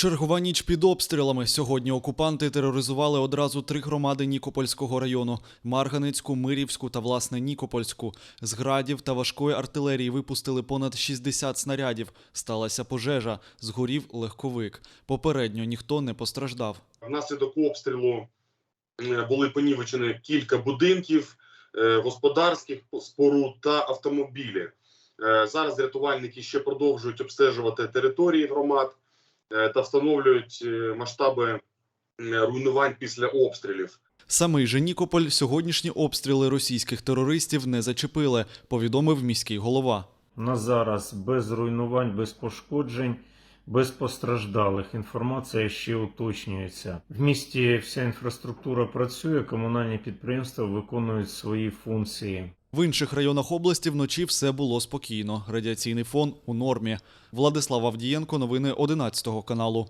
Чергова ніч під обстрілами. Сьогодні окупанти тероризували одразу три громади Нікопольського району: Марганецьку, Мирівську та власне Нікопольську. З градів та важкої артилерії випустили понад 60 снарядів. Сталася пожежа. Згорів легковик. Попередньо ніхто не постраждав. Внаслідок обстрілу е, були понівечені кілька будинків, е, господарських споруд та автомобілі. Е, Зараз рятувальники ще продовжують обстежувати території громад та встановлюють е, масштаби руйнувань після обстрілів. Самий же Нікополь сьогоднішні обстріли російських терористів не зачепили, повідомив міський голова. На зараз без руйнувань, без пошкоджень, без постраждалих. Інформація ще уточнюється. В місті вся інфраструктура працює, комунальні підприємства виконують свої функції. В інших районах області вночі все було спокійно. Радіаційний фон у нормі. Владислав Авдієнко, новини 11 каналу.